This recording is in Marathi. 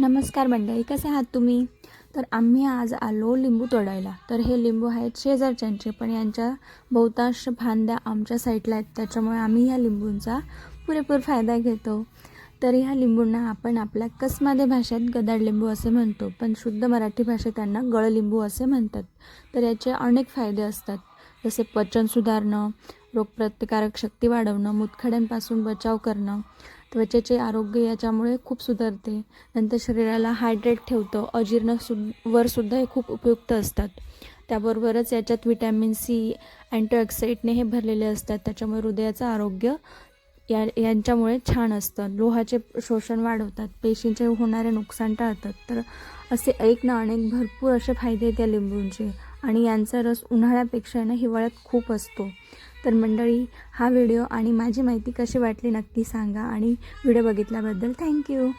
नमस्कार मंडळी कसे आहात तुम्ही? तर आम्ही आज आलो लिंबू तोडायला. तर हे लिंबू आहेत शेजारच्यांचे पण यांच्या बहुतांश फांद्या आमच्या साईडला आहेत. त्याच्यामुळे आम्ही ह्या लिंबूंचा पुरेपूर फायदा घेतो. तर ह्या लिंबूंना आपण आपल्या कसमादे भाषेत गदाड लिंबू असे म्हणतो पण शुद्ध मराठी भाषेत त्यांना गळलिंबू असे म्हणतात. तर याचे अनेक फायदे असतात. जसे पचन सुधारणं रोगप्रतिकारक शक्ती वाढवणं मुतखड्यांपासून बचाव करणं त्वचेचे आरोग्य याच्यामुळे खूप सुधारते. नंतर शरीराला हायड्रेट ठेवतं. अजीर्ण सु वर सुद्धा हे खूप उपयुक्त असतात. त्याबरोबरच याच्यात विटॅमिन सी अँटीऑक्सिडेंटने हे भरलेले असतात. त्याच्यामुळे हृदयाचं आरोग्य या यांच्यामुळे छान असतं. लोहाचे शोषण वाढवतात. पेशींचे होणारे नुकसान टाळतात. तर असे एक ना अनेक भरपूर असे फायदे आहेत या लिंबूंचे. आणि यांचा रस उन्हाळ्यापेक्षा ना हिवाळ्यात खूप असतो. तर मंडळी हा व्हिडिओ आणि माझी माहिती कशी वाटली नक्की सांगा आणि व्हिडिओ बघितल्याबद्दल थँक्यू.